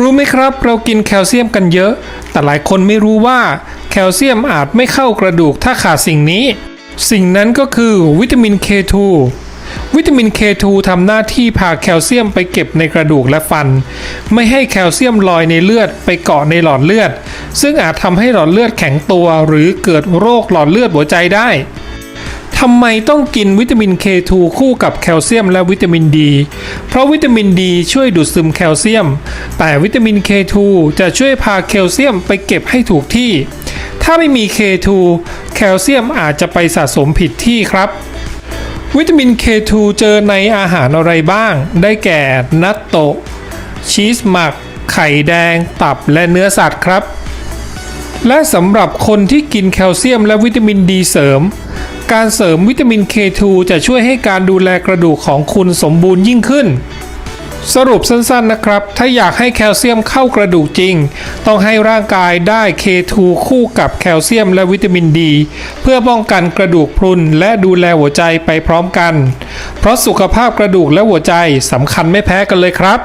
รู้ไหมครับ เรากินแคลเซียมกันเยอะ แต่หลายคนไม่รู้ว่าแคลเซียมอาจไม่เข้ากระดูกถ้าขาดสิ่งนี้ สิ่งนั้นก็คือวิตามิน K2 วิตามิน K2 ทำหน้าที่พาแคลเซียมไปเก็บในกระดูกและฟัน ไม่ให้แคลเซียมลอยในเลือดไปเกาะในหลอดเลือด ซึ่งอาจทำให้หลอดเลือดแข็งตัว หรือเกิดโรคหลอดเลือดหัวใจได้ ทำไมต้องกินวิตามิน K2 คู่กับแคลเซียมและวิตามินดี เพราะวิตามินดีช่วยดูดซึมแคลเซียม แต่วิตามิน K2 จะช่วยพาแคลเซียมไปเก็บให้ถูกที่ ถ้าไม่มี K2 แคลเซียมอาจจะไปสะสมผิดที่ครับ วิตามิน K2 เจอในอาหารอะไรบ้าง ได้แก่นัตโตะชีสหมัก ไข่แดง ตับและเนื้อสัตว์ครับ และสำหรับคนที่กินแคลเซียมและวิตามินดีเสริม การเสริมวิตามิน K2 จะช่วยให้การดูแลกระดูกของคุณสมบูรณ์ยิ่งขึ้น สรุปสั้นๆนะครับ ถ้าอยากให้แคลเซียมเข้ากระดูกจริง ต้องให้ร่างกายได้ K2 คู่กับแคลเซียมและวิตามินดี เพื่อป้องกันกระดูกพรุนและดูแลหัวใจไปพร้อมกัน เพราะสุขภาพกระดูกและหัวใจสำคัญไม่แพ้กันเลยครับ